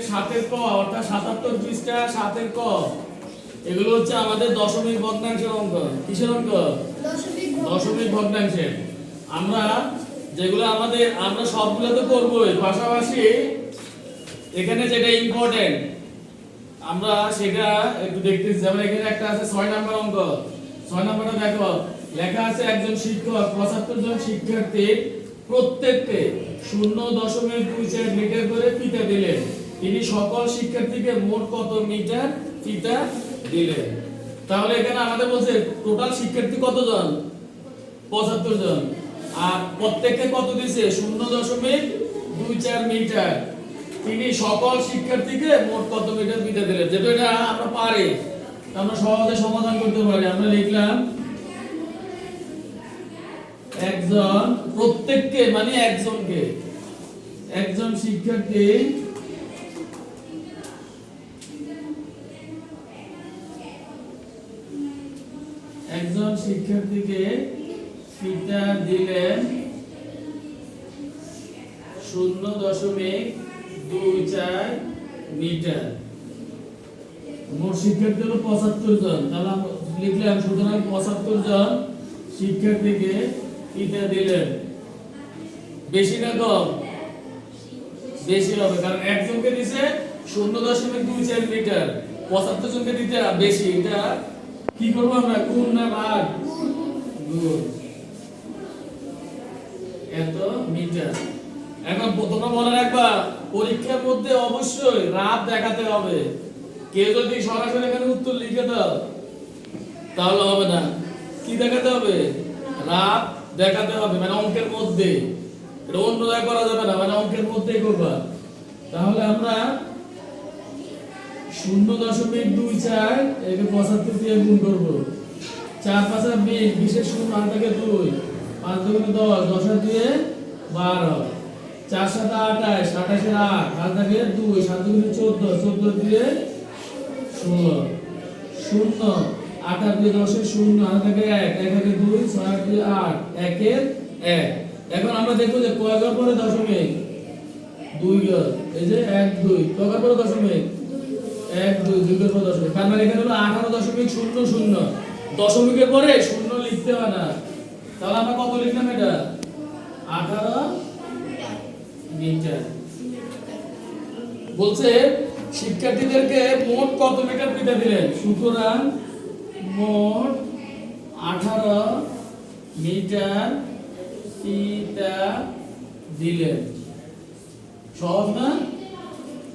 সাতের ক অর্থাৎ সাতাত্তর পৃষ্ঠা সাতের ক। এগুলো হচ্ছে আমাদের দশমিক ভগ্নাংশের অঙ্ক। কিসের অঙ্ক? দশমিক ভগ্নাংশের। আমরা যেগুলো আমাদের আমরা সবগুলো তো করবোই। পাশাপাশি এখানে যেটা ইম্পর্টেন্ট আমরা সেটা একটু দেখতেছি। যেমন এখানে একটা আছে ছয় নাম্বার অঙ্ক। ছয় নাম্বারটা দেখো লেখা আছে একজন শিক্ষক পঁচাত্তর জন শিক্ষার্থীর প্রত্যেককে শূন্য দশমিক দুই চার মিটার করে ফিতা দিলেন। তিনি সকল শিক্ষার্থীকে মোট কত মিটার ফিতা দিলেন? তাহলে এখানে আমাদের বলছে টোটাল শিক্ষার্থী কতজন? পঁচাত্তর জন। আর প্রত্যেককে কত দিছে? শূন্য দশমিক দুই চার মিটার। তিনি সকল শিক্ষার্থীকে মোট কত মিটার ফিতা দিলেন? যেটা এটা আমরা পারি আমরা সহজে সমাধান করতে পারি। আমরা লিখলাম, একজন, প্রত্যেককে মানে একজনকে। একজন শিক্ষার্থী একজন শিক্ষার্থীকে ফিতা দিলেন শূন্য দশমিক দুই চার মিটার। মোট শিক্ষার্থী হলো পঁচাত্তর জন। তাহলে লিখলাম, সুতরাং পঁচাত্তর জন শিক্ষার্থীকে ফিতা দিলেন। বেশি না কম? বেশি হবে, কারণ একজনকে দিছে শূন্য দশমিক দুই চার মিটার। পঁচাত্তর জনকে দিতে বেশি। এটা কি করব আমরা? গুণ না ভাগ? গুণ এত মিটার। এখন তোমরা মনে রাখবা, পরীক্ষার মধ্যে অবশ্যই রাত দেখাতে হবে। কেউ যদি সরাসরি এখানে উত্তর লিখে দাও, তাহলে হবে না। কি দেখাতে হবে? রাত দেখাতে হবে মানে অঙ্কের মধ্যে। এটা অন্য করা যাবে না মানে অঙ্কের মধ্যেই করবা। তাহলে আমরা শূন্য দশমিক দুই চার, একে পঁচাত্তর দিয়ে গুণ করব। চার পাঁচা বিশ, বিশের শূন্য আট থেকে দুই। পাঁচ দুগুণে দশ দশের দিয়ে বারো। চার সাত আঠাশ আঠাশের আট আট থেকে দুই, সাত দুগুণে চোদ্দ চোদ্দ দিয়ে ষোলো। শূন্য, আট আট দিয়ে দশের শূন্য, আট থেকে এক এক থেকে দুই, ছয় আট দিয়ে আট, একের এক। এখন আমরা দেখব যে কয়েকের পরে দশমিক? দুই ঘর এই যে এক, দুই। কয়েকের পরে দশমিক? এক, দুই দুই ঘর দশমিক? তার মানে এখানে হলো আঠারো দশমিক শূন্য শূন্য। দশমিকের পরে শূন্য লিখতে হয় না। তাহলে আমরা কত লিখলাম এটা? আঠারো মিটার। বলছে, শিক্ষার্থীদেরকে মোট কত মিটার পিতা দিলেন? সুতরাং মোট আঠারো মিটার পিতা দিলেন। সহজ না?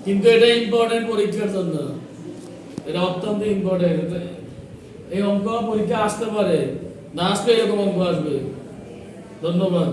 কিন্তু এটা ইম্পর্টেন্ট পরীক্ষার জন্য। এটা অত্যন্ত ইম্পর্টেন্ট এই অঙ্ক পরীক্ষা আসতে পারে। না আসলে এরকম অঙ্ক আসবে। ধন্যবাদ।